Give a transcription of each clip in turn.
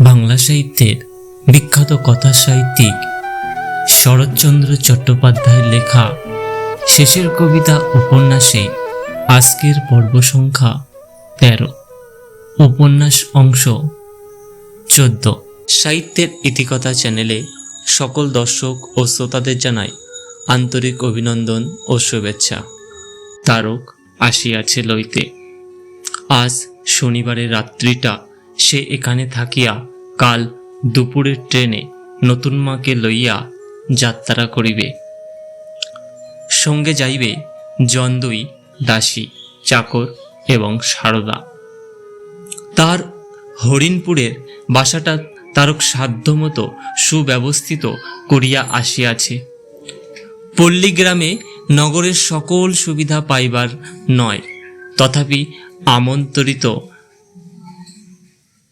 বাংলা সাহিত্যের বিখ্যাত কথা সাহিত্যিক শরৎচন্দ্র চট্টোপাধ্যায়ের লেখা শেষের কবিতা উপন্যাসে আজকের পর্ব সংখ্যা তেরো। উপন্যাস অংশ চোদ্দ। সাহিত্যের ইতিকথা চ্যানেলে সকল দর্শক ও শ্রোতাদের জানাই আন্তরিক অভিনন্দন ও শুভেচ্ছা। তারক আসিয়াছে লইতে। আজ শনিবারের রাত্রিটা সে এখানে থাকিয়া কাল দুপুরের ট্রেনে নতুন মাকে লইয়া যাত্রা করিবে। সঙ্গে যাইবে জন্দুই দাসী, চাকর এবং সারদা। তার হরিণপুরের বাসাটা তারক সাধ্যমতো সুব্যবস্থিত করিয়া আসিয়াছে। পল্লীগ্রামে নগরের সকল সুবিধা পাইবার নয়, তথাপি আমন্ত্রিত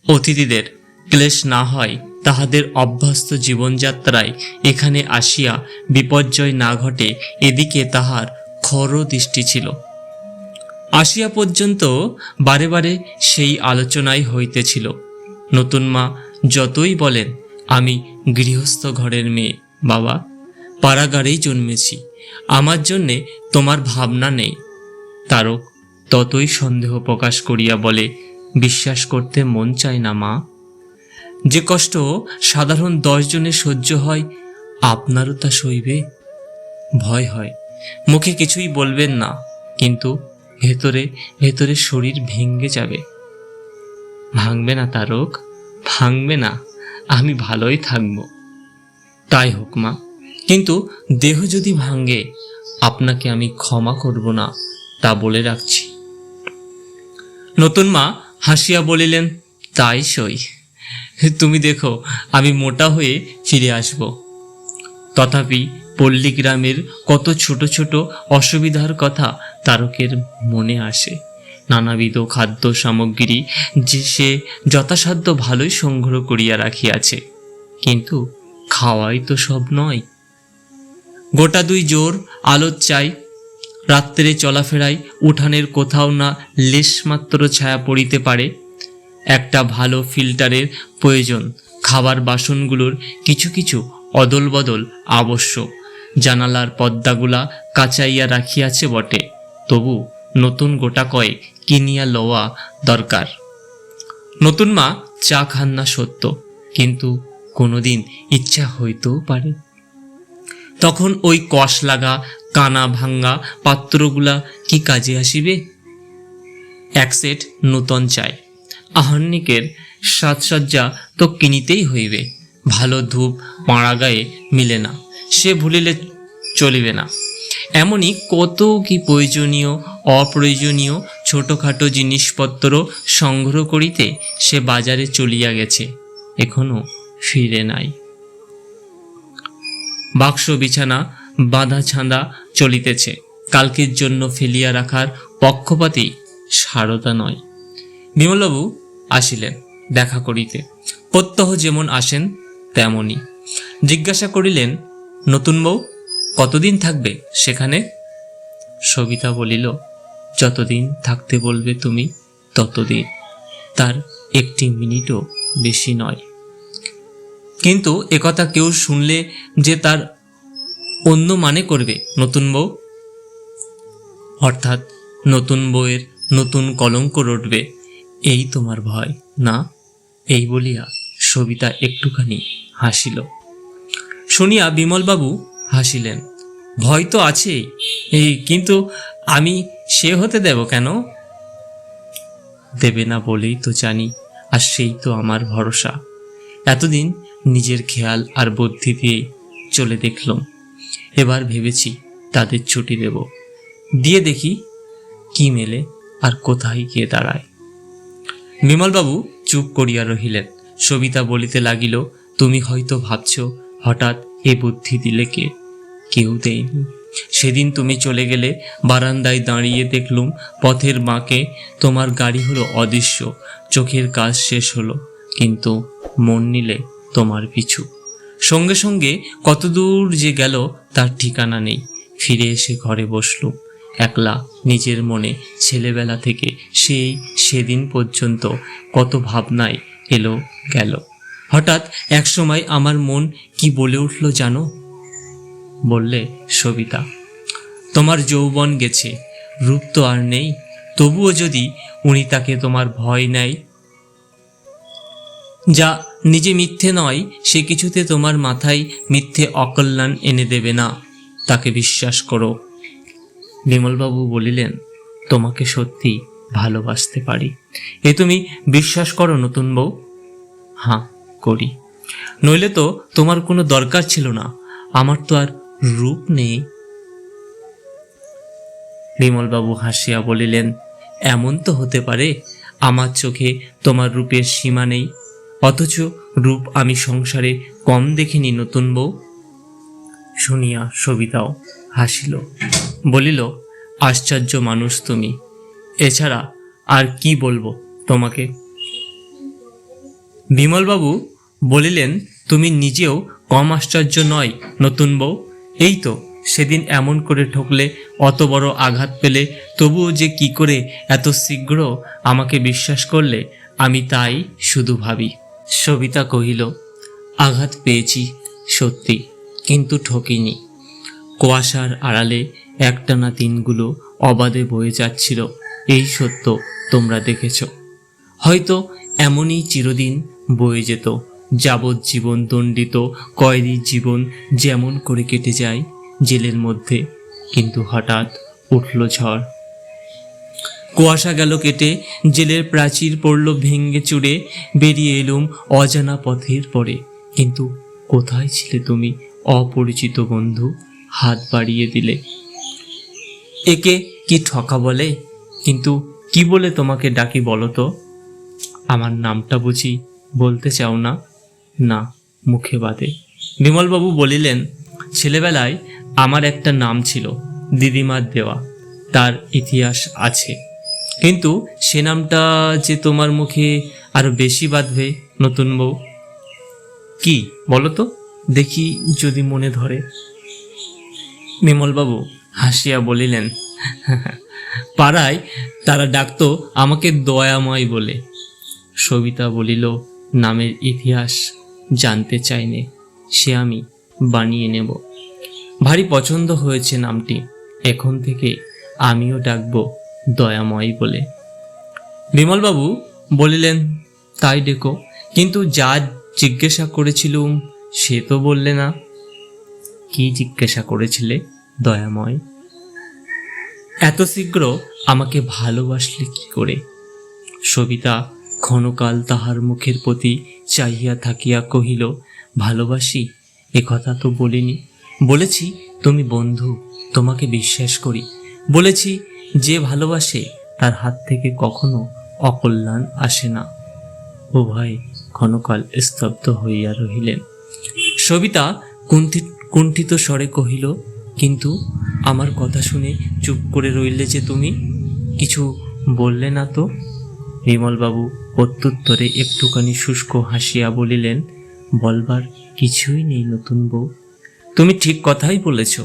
অতিথিদের ক্লেশ না হয়, তাহাদের অভ্যস্ত জীবনযাত্রায় এখানে আসিয়া বিপর্যয় না ঘটে, এদিকে তাহার খর দৃষ্টি ছিল। আসিয়া পর্যন্ত বারে বারে সেই আলোচনাই হইতেছিল। নতুন মা যতই বলেন, আমি গৃহস্থ ঘরের মেয়ে, বাবা পাড়াগারেই জন্মেছি, আমার জন্যে তোমার ভাবনা নেই। তারক ততই সন্দেহ প্রকাশ করিয়া বলে বিশ্বাস করতে মন চায় না, মা। যে কষ্ট সাধারণ দশজনের সহ্য হয়, আপনারও তা সইবে। ভয় হয়। মুখে কিছুই বলবেন না, কিন্তু ভেতরে ভেতরে শরীর ভেঙ্গে যাবে। ভাঙবে না তারক ভাঙবে না, আমি ভালোই থাকব। তাই হোক, মা। কিন্তু দেহ যদি ভাঙে, আপনাকে আমি ক্ষমা করব না, তা বলে রাখছি। নতুন মা হাসিয়া বলিলেন, তাই সই। তুমি দেখো, আমি মোটা হয়ে ফিরে আসব। তথাপি পল্লীগ্রামের কত ছোট ছোট অসুবিধার কথা তারকের মনে আসে। নানাবিধ খাদ্য সামগ্রী যে সে যথাসাধ্য ভালোই সংগ্রহ করিয়া রাখিয়াছে। কিন্তু খাওয়াই তো সব নয়। গোটা দুই জোর আলোর চাই রাত্রে চলাফেরায় উঠানের কোথাও না লেশমাত্র ছায়া পড়িতে পারে। একটা ভালো ফিল্টারের প্রয়োজন, খাবার বাসনগুলোর কিছু কিছু অদল বদল আবশ্যক। জানালার পর্দাগুলা কাচাইয়া রাখিয়াছে বটে, তবু নতুন গোটা কয়ে কিনিয়া লওয়া দরকার। নতুন মা চা খান না সত্য, কিন্তু কোনোদিন ইচ্ছা হইতেও পারে। তখন ওই কষ লাগা কানা ভাঙ্গা পাত্রগুলা কি কাজে আসিবে? এক সেট নূতন চাই। আহন্নিকের সাজসজ্জা তো কিনিতেই হইবে। ভালো ধূপ পাড়া গায়ে মিলে না, সে ভুলিলে চলিবে না। এমনই কত কি প্রয়োজনীয়, অপ্রয়োজনীয় ছোটোখাটো জিনিসপত্র সংগ্রহ করিতে সে বাজারে চলিয়া গেছে, এখনও ফিরে নাই। বাক্স বিছানা বাঁধা ছাঁদা চলিতেছে। কালকের জন্য ফেলিয়া রাখার পক্ষপাতী সারদা নয়। বিমলবাবু আসিলেন দেখা করিতে। প্রত্যহ যেমন আসেন তেমনই। জিজ্ঞাসা করিলেন, নতুন বউ, কতদিন থাকবে সেখানে? সবিতা বলিল, যতদিন থাকতে বলবে তুমি, ততদিন। তার একটি মিনিটও বেশি নয়। কিন্তু একথা কেউ শুনলে যে তার অন্য মানে করবে, নতুন বউ? অর্থাৎ নতুন বউয়ের নতুন কলঙ্ক রটবে, এই তোমার ভয়, না? এই বলিয়া সবিতা একটুখানি হাসিল। শুনিয়া বিমলবাবু হাসিলেন, ভয় তো আছেই এই কিন্তু আমি সে হতে দেব কেন? দেবে না বলেই তো জানি, আর সেই তো আমার ভরসা। এতদিন নিজের খেয়াল আর বুদ্ধি দিয়ে চলে দেখলাম। এবার ভেবেছি তাদের ছুটি দেব দিয়ে দেখি কি মেলে আর কোথায় গিয়ে দাঁড়ায়। বিমলবাবু চুপ করিয়া রহিলেন। সবিতা বলিতে লাগিল, তুমি হয়তো ভাবছ হঠাৎ এ বুদ্ধি দিলে কে? কেউ দেয়নি। সেদিন তুমি চলে গেলে বারান্দায় দাঁড়িয়ে দেখলুম পথের বাঁকে তোমার গাড়ি হলো অদৃশ্য, চোখের কাজ শেষ হলো, কিন্তু মন নিলে তোমার পিছু। সঙ্গে সঙ্গে কতদূর যে গেল তার ঠিকানা নেই। ফিরে এসে ঘরে বসলুম একলা নিজের মনে ছেলেবেলা থেকে সেই সেদিন পর্যন্ত কত ভাবনায় এলো, গেল। হঠাৎ একসময় আমার মন কি বলে উঠল জানো? বললে, সবিতা, তোমার যৌবন গেছে, রূপ তো আর নেই, তবুও যদি উনি তাকে তোমার ভয় নেয়। যা নিজে মিথ্যে নয়, সে কিছুতে তোমার মাথায় মিথ্যে অকল্যাণ এনে দেবে না। তাকে বিশ্বাস করো। বিমলবাবু বলিলেন, তোমাকে সত্যি ভালোবাসতে পারি। এ তুমি বিশ্বাস করো নতুন বউ? হ্যাঁ করি। নইলে তো তোমার কোনো দরকার ছিল না। আমার তো আর রূপ নেই। বিমলবাবু হাসিয়া বলিলেন, এমন তো হতে পারে, আমার চোখে তোমার রূপের সীমা নেই। অথচ রূপ আমি সংসারে কম দেখিনি নতুন বউ? শুনিয়া সবিতাও হাসিল। বলিল, আশ্চর্য মানুষ তুমি। এছাড়া আর কি বলব তোমাকে? বিমলবাবু বলিলেন, তুমি নিজেও কম আশ্চর্য নয় নতুন বউ। এই তো, সেদিন এমন করে ঠকলে অত বড় আঘাত পেলে, তবুও যে কি করে এত শীঘ্র আমাকে বিশ্বাস করলে, আমি তাই শুধু ভাবি। সবিতা কহিল, আঘাত পেয়েছি সত্যি, কিন্তু ঠকিনি। কুয়াশার আড়ালে একটানা দিনগুলো অবাধে বয়ে যাচ্ছিল, এই সত্য তোমরা দেখেছ। হয়তো এমনই চিরদিন বয়ে যেত, যাবজ্জীবন দণ্ডিত কয়েদির জীবন যেমন করে কেটে যায় জেলের মধ্যে, কিন্তু হঠাৎ উঠল ঝড়। কুয়াশা গেল কেটে, জেলের প্রাচীর পড়ল ভেঙ্গে চুড়ে, বেরিয়ে এলুম অজানা পথের পরে। কিন্তু কোথায় ছিলে তুমি, অপরিচিত বন্ধু? হাত বাড়িয়ে দিলে। একে কি ঠকা বলে? কিন্তু কি বলে তোমাকে ডাকি বলো তো? আমার নামটা বুঝি বলতে চাও না? না, মুখে বাদে। বিমলবাবু বলিলেন, ছেলেবেলায় আমার একটা নাম ছিল, দিদিমার দেওয়া। তার ইতিহাস আছে। কিন্তু সে নামটা যে তোমার মুখে আরও বেশি বাঁধবে নতুন বউ? কি, বলো তো। দেখি যদি মনে ধরে। বিমলবাবু হাসিয়া বলিলেন, পাড়ায় তারা ডাকতো আমাকে দয়াময় বলে। সবিতা বলিল, নামের ইতিহাস জানতে চাইনে সে আমি বানিয়ে নেব। ভারী পছন্দ হয়েছে নামটি। এখন থেকে আমিও ডাকবো দয়াময় বলে। বিমলবাবু বলিলেন, তাই ডেকো। কিন্তু যা জিজ্ঞাসা করেছিলুম, সে তো বললে না। কি জিজ্ঞাসা করেছিলে, দয়াময়? এত শীঘ্র আমাকে ভালোবাসলে কি করে? সবিতা ক্ষণকাল তাহার মুখের প্রতি চাহিয়া থাকিয়া কহিল, ভালোবাসি কথা তো বলিনি। বলেছি, তুমি বন্ধু, তোমাকে বিশ্বাস করি। বলেছি যে ভালোবাসে তার হাত থেকে কখনো অকল্যাণ আসে না। উভয় ক্ষণকাল স্তব্ধ হইয়া রহিলেন। সবিতা কুণ্ঠিত কুণ্ঠিত স্বরে কহিল, কিন্তু আমার কথা শুনে চুপ করে রইলে যে তুমি? কিছু বললে না তো? বিমলবাবু প্রত্যুত্তরে একটুখানি শুষ্ক হাসিয়া বলিলেন, বলবার কিছুই নেই নতুন বউ। তুমি ঠিক কথাই বলেছ।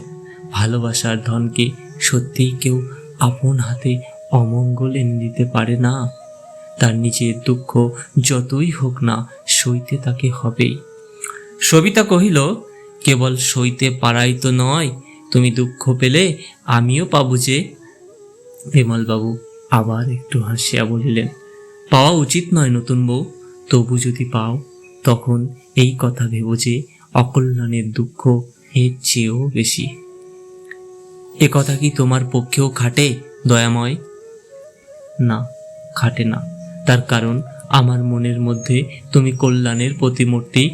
ভালোবাসার ধনকে সত্যিই কেউ আপন হাতে অমঙ্গল এনে দিতে পারে না। তার নিজের দুঃখ যতই হোক না সইতে তাকে হবেই সবিতা কহিল, কেবল সইতে পারাই তো নয়, তুমি দুঃখ পেলে আমিও পাবো যে। বিমলবাবু আবার একটু হাসিয়া বলিলেন, পাওয়া উচিত নয় নতুন বউ, তবু যদি পাও, তখন এই কথা ভেবো যে অকল্যাণের দুঃখ এর চেয়েও বেশি। এ কথা কি তোমার পক্ষেও খাটে, দয়াময়? না, খাটে না। তার কারণ, আমার মনের মধ্যে তুমি কল্যাণের প্রতিমূর্তি।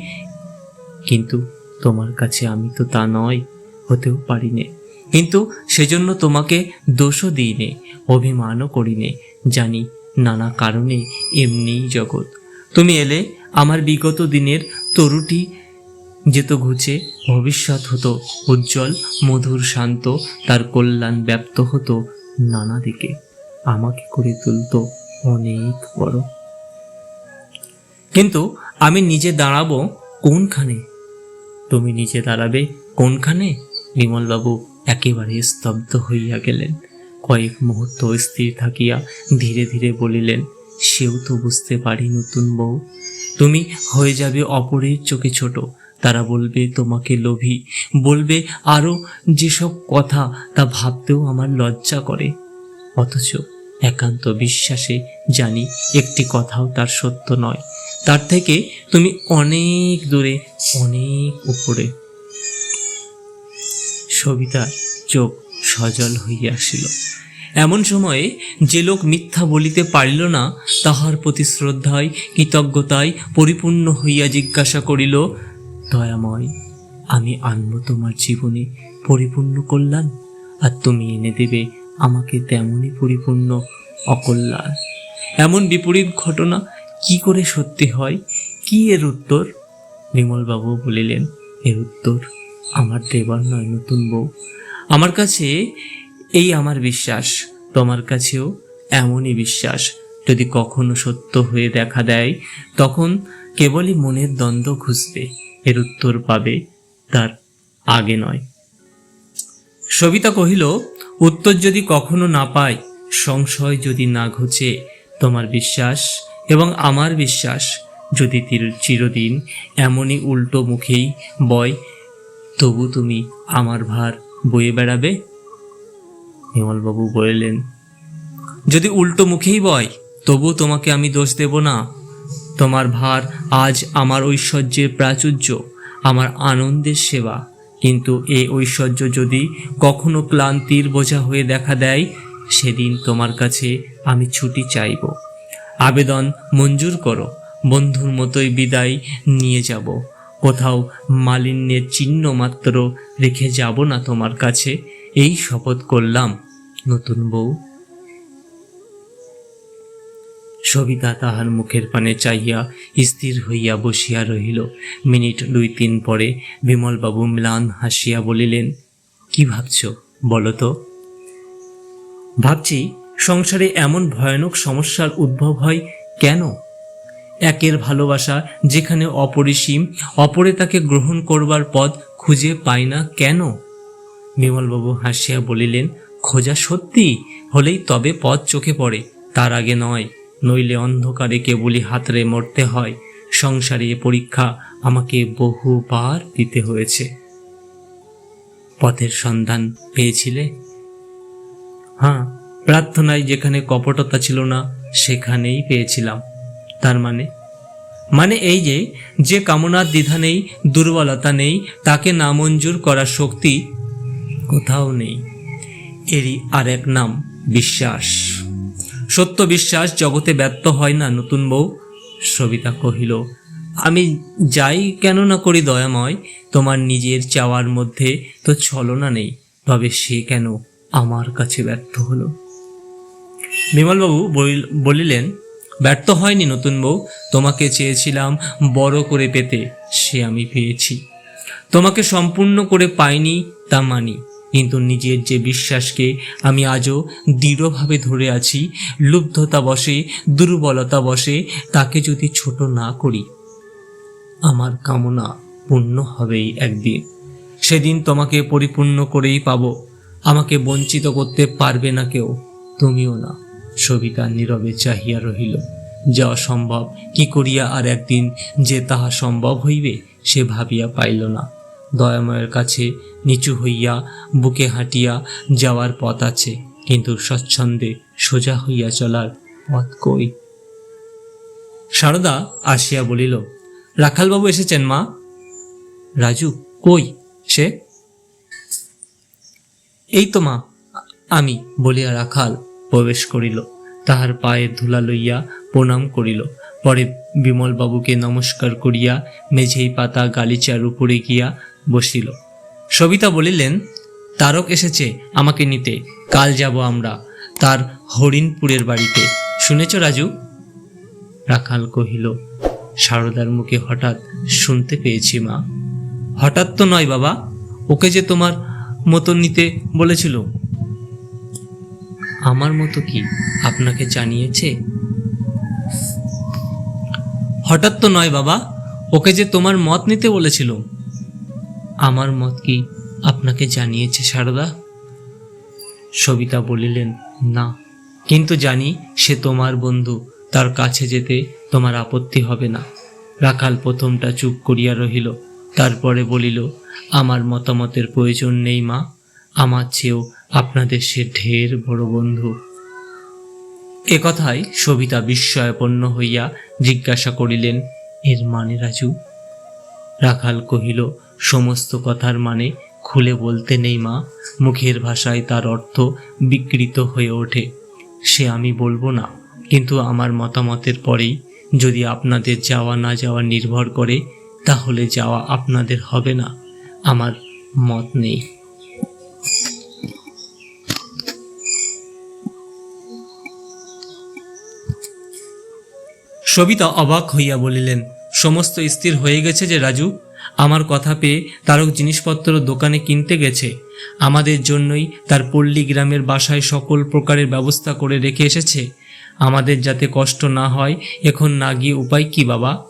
কিন্তু তোমার কাছে আমি তো তা নয়, হতেও পারি নে কিন্তু সেজন্য তোমাকে দোষও দিইনে, অভিমানও করিনে, জানি নানা কারণে এমনিই জগৎ। তুমি এলে আমার বিগত দিনের তরুটি যেত ঘুচে ভবিষ্যৎ হতো উজ্জ্বল, মধুর, শান্ত, তার কল্যাণ ব্যপ্ত হতো নানা দিকে। আমাকে করে তুলতো অনেক বড়। কিন্তু আমি নিজে দাঁড়াবো কোনখানে? তুমি নিজে দাঁড়াবে কোনখানে? বিমলবাবু একেবারে স্তব্ধ হইয়া গেলেন। কয়েক মুহূর্ত স্থির থাকিয়া ধীরে ধীরে বলিলেন, সেও তো বুঝতে পারি নতুন বউ। তুমি হয়ে যাবে অপরের চোখে ছোট। তারা বলবে, তোমাকে লোভী। বলবে আরও যেসব কথা তা ভাবতেও আমার লজ্জা করে। অথচ একান্ত বিশ্বাসে জানি একটি কথাও তার সত্য নয়। তার থেকে তুমি অনেক দূরে, অনেক উপরে। সবিতার চোখ সজল হইয়া আসিল। এমন সময়ে যে লোক মিথ্যা বলিতে পারিল না, তাহার প্রতি শ্রদ্ধায়, কৃতজ্ঞতায় পরিপূর্ণ হইয়া জিজ্ঞাসা করিল দয়াময়, আমি আনব তোমার জীবনে পরিপূর্ণ কল্যাণ, আর তুমি এনে দেবে আমাকে তেমনই পরিপূর্ণ অকল্যাণ। এমন বিপরীত ঘটনা কি করে সত্যি হয়? কি এর উত্তর? বিমলবাবু বলিলেন, এর উত্তর আমার দেবার নয় নতুন বউ। আমার কাছে এই আমার বিশ্বাস, তোমার কাছেও এমনই বিশ্বাস। যদি কখনো সত্য হয়ে দেখা দেয়, তখন কেবলই মনের দ্বন্দ্ব খুঁজবে। এর উত্তর পাবে তার আগে নয়। সবিতা কহিল, উত্তর যদি কখনো না পাই, সংশয় যদি না ঘুচে, তোমার বিশ্বাস এবং আমার বিশ্বাস যদি চিরদিন এমনই উল্টো মুখেই বয়, তবু তুমি আমার ভার বয়ে বেড়াবে? হেমলবাবু বললেন, যদি উল্টো মুখেই বয়, তবু তোমাকে আমি দোষ দেব না। তোমার ভার আজ আমার ঐশ্বর্যের প্রাচুর্য, আমার আনন্দের সেবা। কিন্তু এই ঐশ্বর্য যদি কখনো ক্লান্তির বোঝা হয়ে দেখা দেয়, সেদিন তোমার কাছে আমি ছুটি চাইব। আবেদন মঞ্জুর করো, বন্ধুর মতোই বিদায় নিয়ে যাব। কোথাও মালিন্যের চিহ্ন মাত্র রেখে যাব না তোমার কাছে, এই শপথ করলাম। নতুন বউ সবিতা তাহার মুখের পানে চাহিয়া স্থির হইয়া বসিয়া রহিল। মিনিট দুই তিন পরে বিমলবাবু ম্লান হাসিয়া বলিলেন, কি ভাবছ, বলো তো? ভাবছি, সংসারে এমন ভয়ানক সমস্যার উদ্ভব হয় কেন? একের ভালোবাসা যেখানে অপরিসীম, অপরে তাকে গ্রহণ করবার পথ খুঁজে পায় না কেন? বিমলবাবু হাসিয়া বলিলেন, খোঁজা সত্যি, হলেই তবে পথ চোখে পড়ে, তার আগে নয়। নইলে অন্ধকারে কেবলই হাতরে মরতে হয়। সংসারে পরীক্ষা আমাকে বহুবার দিতে হয়েছে। পথের সন্ধান পেয়েছিলে? হ্যাঁ প্রার্থনায় যেখানে কপটতা ছিল না, সেখানেই পেয়েছিলাম। তার মানে? মানে এই যে যে কামনার দ্বিধা নেই, দুর্বলতা নেই, তাকে নামঞ্জুর করার শক্তি কোথাও নেই। এরই আর এক নাম, বিশ্বাস। সত্য বিশ্বাস জগতে ব্যর্থ হয় না, নতুন বউ, সবিতা কহিল। আমি যাই কেন না করি দয়াময়, তোমার নিজের চাওয়ার মধ্যে তো ছলনা নেই, তবে সে কেন আমার কাছে ব্যর্থ হলো? বিমলবাবু বলিল- বলিলেন, ব্যর্থ হয়নি নতুন বউ, তোমাকে চেয়েছিলাম বড় করে পেতে, সে আমি পেয়েছি। তোমাকে সম্পূর্ণ করে পাইনি তা মানি। কিন্তু নিজের যে বিশ্বাসকে আমি আজও দৃঢ়ভাবে ধরে আছি, লুব্ধতা বসে, দুর্বলতা বসে, তাকে যদি ছোট না করি, আমার কামনা পূর্ণ হবেই একদিন। সেদিন তোমাকে পরিপূর্ণ করেই পাবো। আমাকে বঞ্চিত করতে পারবে না কেউ। তুমিও না, সবিতা নীরবে চাহিয়া রহিল। যা অসম্ভব কি করিয়া আর একদিন যে তাহা সম্ভব হইবে, সে ভাবিয়া পাইল না। দয়াময়ের কাছে নিচু হইয়া বুকে হাঁটিয়া যাওয়ার পথ আছে। কিন্তু স্বচ্ছন্দে সোজা হইয়া চলার পথ কই? সারদা আসিয়া বলিল, রাখালবাবু এসেছেন মা? রাজু, কই সে? এই তো মা, আমি, বলিয়া রাখাল প্রবেশ করিল। তাহার পায়ের ধুলা লইয়া প্রণাম করিল। পরে বিমলবাবুকে নমস্কার করিয়া মেঝেই পাতা গালিচার উপরে গিয়া বসিল। সবিতা বলিলেন, তারক এসেছে আমাকে নিতে, কাল যাব আমরা। তার হরিণপুরের বাড়িতে। শুনেছ রাজু? রাখাল কহিল, সারদার মুখে হঠাৎ শুনতে পেয়েছি মা। হঠাৎ তো নয় বাবা, ওকে যে তোমার মতো নিতে বলেছিল। আমার মতো কি আপনাকে জানিয়েছে? হঠাৎ তো নয় বাবা, ওকে যে তোমার মত নিতে বলেছিল। আমার মত কি আপনাকে জানিয়েছে সারদা? সবিতা বলিলেন, না। কিন্তু জানি সে তোমার বন্ধু। তার কাছে যেতে তোমার আপত্তি হবে না। রাখাল প্রথমটা চুপ করিয়া রহিল। তারপরে বলিল, আমার মতামতের প্রয়োজন নেই মা। আমার চেয়েও আপনাদের সে ঢের বড় বন্ধু। এ কথায় সবিতা বিস্ময়পন্ন হইয়া জিজ্ঞাসা করিলেন, এর মানে রাজু? রাখাল কহিল সমস্ত কথার মানে খুলে বলতে নেই মা। মুখের ভাষায় তার অর্থ বিকৃত হয়ে ওঠে। সে আমি বলব না, কিন্তু আমার মতামতের পরেই যদি আপনাদের যাওয়া না যাওয়া নির্ভর করে, তাহলে যাওয়া আপনাদের হবে না। আমার মত নেই। সবিতা অবাক হইয়া বলিলেন, সমস্ত স্থির হয়ে গেছে যে রাজু আমার কথা পেয়ে তারক জিনিসপত্র দোকানে কিনতে গেছে। আমাদের জন্যই তার পল্লী গ্রামের বাসায় সকল প্রকারের ব্যবস্থা করে রেখে এসেছে। আমাদের যাতে কষ্ট না হয়, এখন না গিয়ে উপায় কি বাবা?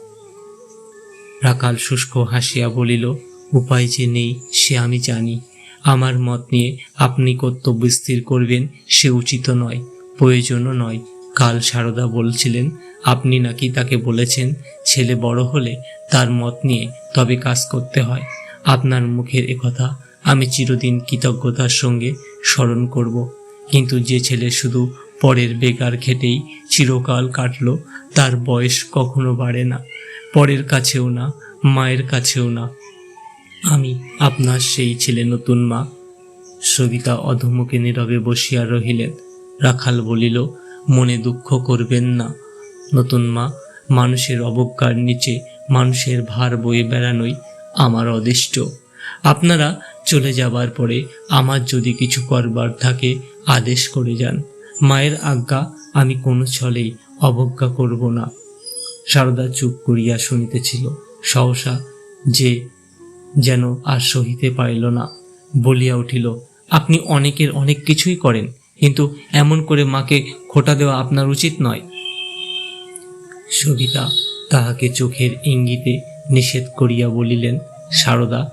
রাখাল শুষ্ক হাসিয়া বলিল, উপায় যে নেই, সে আমি জানি। আমার মত নিয়ে আপনি কর্তব্য স্থির করবেন, সে উচিত নয়, প্রয়োজনও নয়। কাল সারদা বলছিলেন, আপনি নাকি তাকে বলেছেন ছেলে বড় হলে তার মত নিয়ে তবে কাজ করতে হয়। আপনার মুখের একথা আমি চিরদিন কৃতজ্ঞতার সঙ্গে স্মরণ করব। কিন্তু যে ছেলে শুধু পরের বেকার খেটেই চিরকাল কাটল, তার বয়স কখনো বাড়ে না। পরের কাছেও না, মায়ের কাছেও না। আমি আপনার সেই ছেলে নতুন মা। সবিতা অধমুখে নীরবে বসিয়া রহিলেন। রাখাল বলিল মনে দুঃখ করবেন না। নতুন মা, মানুষের অবজ্ঞার নিচে মানুষের ভার বয়ে বেড়ানোই আমার অদিষ্ট। আপনারা চলে যাবার পরে আমার যদি কিছু করবার থাকে, আদেশ করে যান। মায়ের আজ্ঞা আমি কোনো ছলেই অবজ্ঞা করব না। সারদা চুপ করিয়া শুনিতেছিল, সহসা যে যেন আর সহিতে পারিল না। বলিয়া উঠিল, আপনি অনেকের অনেক কিছুই করেন কিন্তু এমন করে মাকে খোটা দেওয়া আপনার উচিত নয়। সবিতা তাহাকে চোখের ইঙ্গিতে নিষেধ করিয়া বলিলেন, সারদা,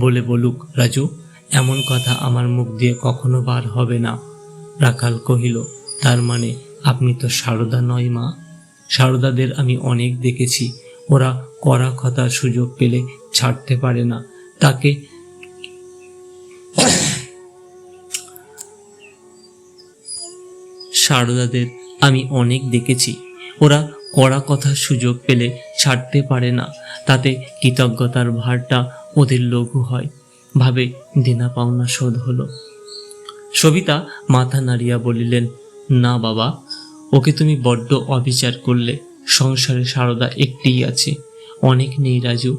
বলে বলুক রাজু, এমন কথা আমার মুখ দিয়ে কখনো বার হবে না। রাখাল কহিল, তার মানে আপনি তো সারদা নয় মা। সারদাদের আমি অনেক দেখেছি। ওরা কড়া কথার সুযোগ পেলে ছাড়তে পারে না। তাকে সারদাদের আমি অনেক দেখেছি। ওরা কড়া কথার সুযোগ পেলে ছাড়তে পারে না। তাতে কৃতজ্ঞতার ভারটা ওদের লঘু হয়। ভাবে দেনা পাওনা শোধ হলো। সবিতা মাথা নাড়িয়া বলিলেন, না বাবা, ওকে তুমি বড্ড অবিচার করলে। সংসারে সারদা একটিই আছে, অনেক নেই রাজু।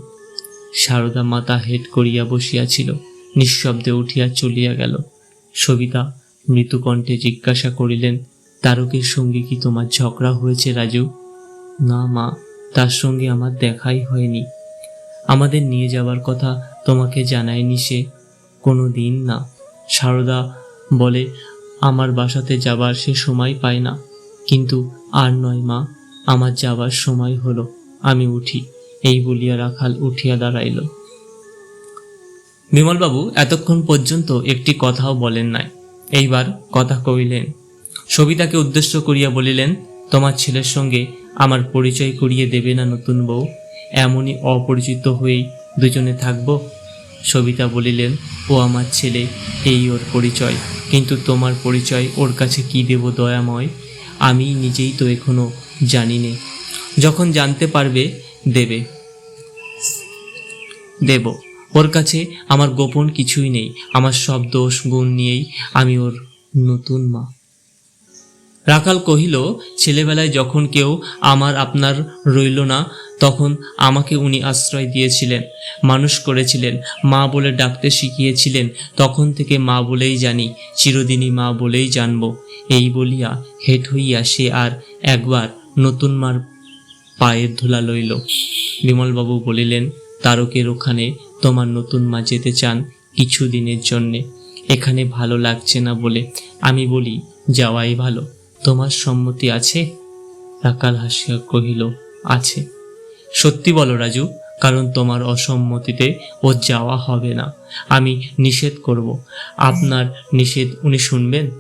সারদা মাথা হেট করিয়া বসিয়াছিল, নিঃশব্দে উঠিয়া চলিয়া গেল। সবিতা মৃদুকণ্ঠে জিজ্ঞাসা করিলেন তারকের সঙ্গে কি তোমার ঝগড়া হয়েছে, রাজু? না, মা, তার সঙ্গে আমার দেখাই হয়নি। আমাদের নিয়ে যাবার কথা তোমাকে জানায়নি সে। কোনো দিন না। সারদা বলে, আমার বাসাতে যাবার সে সময় পায় না। কিন্তু আর নয়, মা, আমার যাবার সময় হলো। আমি উঠি। এই বলিয়া রাখাল উঠিয়া দাঁড়াইল। বিমলবাবু, এতক্ষণ পর্যন্ত একটি কথাও বলেন নাই। এইবার কথা কইলেন সবিতাকে উদ্দেশ্য করিয়া বলিলেন, তোমার ছেলের সঙ্গে আমার পরিচয় করিয়ে দেবে না নতুন বউ? এমনই অপরিচিত হয়েই দুজনে থাকব? সবিতা বলিলেন, ও আমার ছেলে, এই ওর পরিচয়। কিন্তু তোমার পরিচয় ওর কাছে কি দেব দয়াময়? আমি নিজেই তো এখনও জানি নে। যখন জানতে পারবে, দেবে। দেব। ওর কাছে আমার গোপন কিছুই নেই। আমার সব দোষ গুণ নিয়েই আমি ওর নতুন মা। রাখাল কহিল, ছেলেবেলায় যখন কেউ আমার আপনার রইল না, তখন আমাকে উনি আশ্রয় দিয়েছিলেন, মানুষ করেছিলেন, মা বলে ডাকতে শিখিয়েছিলেন, তখন থেকে মা বলেই জানি, চিরদিনই মা বলেই জানব। এই বলিয়া হেট হইয়া সে আর একবার নতুন মার পায়ের ধুলা লইল। বিমলবাবু বলিলেন, তারকের ওখানে তোমার নতুন মা যেতে চান কিছু দিনের জন্যে। এখানে ভালো লাগছে না বলে। আমি বলি, যাওয়াই ভালো। তোমার সম্মতি আছে? রাকাল হাসিয়া কহিল, আছে। সত্যি বলো রাজু, কারণ তোমার অসম্মতিতে ও যাওয়া হবে না। আমি নিষেধ করব। আপনার নিষেধ উনি শুনবেন?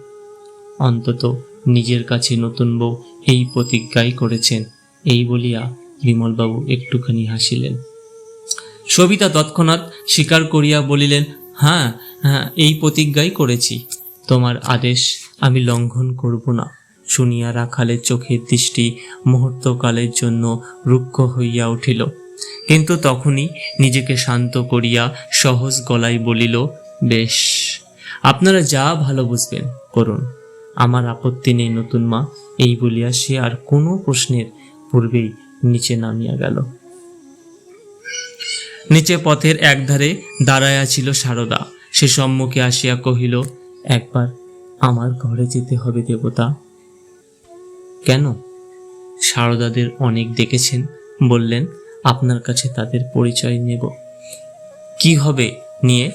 অন্তত নিজের কাছে নতুন বউ এই প্রতিজ্ঞাই করেছেন। এই বলিয়া বিমলবাবু একটুখানি হাসিলেন। সবিতা তৎক্ষণাৎ স্বীকার করিয়া বলিলেন হ্যাঁ হ্যাঁ এই প্রতিজ্ঞাই করেছি। তোমার আদেশ আমি লঙ্ঘন করব না। শুনিয়া রাখালের চোখের দৃষ্টি মুহূর্তকালের জন্য রুক্ষ হইয়া উঠিল। কিন্তু তখনই নিজেকে শান্ত করিয়া সহজ গলায় বলিল, বেশ, আপনারা যা ভালো বুঝবেন, করুন। আমার আপত্তি নেই নতুন মা। এই বলিয়া সে আর কোনো প্রশ্নের পূর্বেই নিচে নামিয়া গেল। নিচে পথের একধারে দাঁড়াইয়া ছিল সারদা। সে সম্মুখে আসিয়া কহিল, একবার আমার ঘরে যেতে হবে দেবতা। কেন? সারদাদের অনেক দেখেছেন, বললেন, আপনার কাছে তাদের পরিচয় নেব। কি হবে নিয়ে?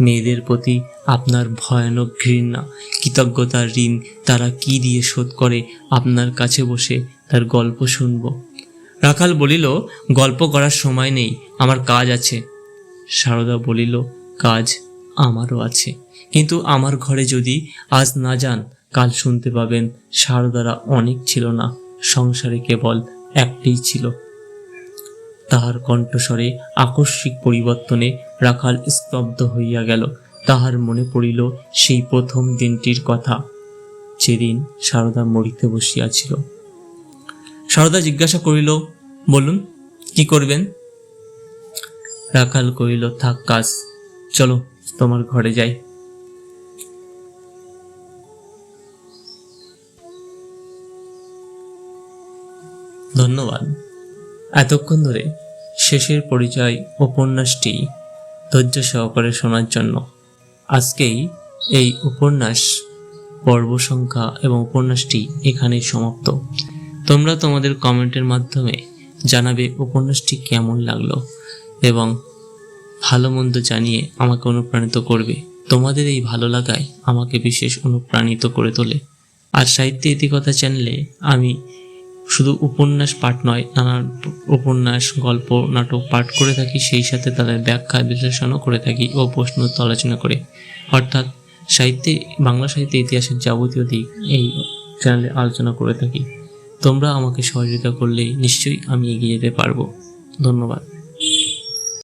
মেয়েদের প্রতি আপনার ভয়ানক ঘৃণা, কৃতজ্ঞতার ঋণ, তারা কি দিয়ে শোধ করে? আপনার কাছে বসে তার গল্প শুনব। রাখাল বলিল, গল্প করার সময় নেই, আমার কাজ আছে। সারদা বলিল, কাজ আমারও আছে। কিন্তু আমার ঘরে যদি আজ না যান কাল শুনতে পাবেন সারদারা অনেক ছিল না, সংসারে কেবল একটিই ছিল। তাহার কণ্ঠস্বরে আকস্মিক পরিবর্তনে রাখাল স্তব্ধ হইয়া গেল। তাহার মনে পড়িল সেই প্রথম দিনটির কথা। যেদিন সারদা মরিতে বসিয়াছিল। সারদা জিজ্ঞাসা করিল, বলুন, কি করবেন? রাখাল কহিল, থাক কাজ, চলো তোমার ঘরে যাই। ধন্যবাদ। এতক্ষণ ধরে শেষের পরিচয় উপন্যাসটি ধৈর্য সহকারে শোনার জন্য আজকেই এই উপন্যাস পর্ব সংখ্যা এবং উপন্যাসটি এখানেই সমাপ্ত। তোমরা তোমাদের কমেন্টের মাধ্যমে জানাবে উপন্যাসটি কেমন লাগল এবং ভালো মন্দ জানিয়ে আমাকে অনুপ্রাণিত করবে। তোমাদের এই ভালো লাগায় আমাকে বিশেষ অনুপ্রাণিত করে তোলে। আর সাহিত্য ইতিকথা চ্যানেলে আমি শুধু উপন্যাস পাঠ নয় নানান উপন্যাস, গল্প, নাটক পাঠ করে থাকি, সেই সাথে তাদের ব্যাখ্যা, বিশ্লেষণও করে থাকি ও প্রশ্ন আলোচনা করে। অর্থাৎ সাহিত্যে, বাংলা সাহিত্যে ইতিহাসের যাবতীয় দিক এই চ্যানেলে আলোচনা করে থাকি। তোমরা আমাকে সহযোগিতা করলে নিশ্চয়ই আমি এগিয়ে যেতে পারব। ধন্যবাদ।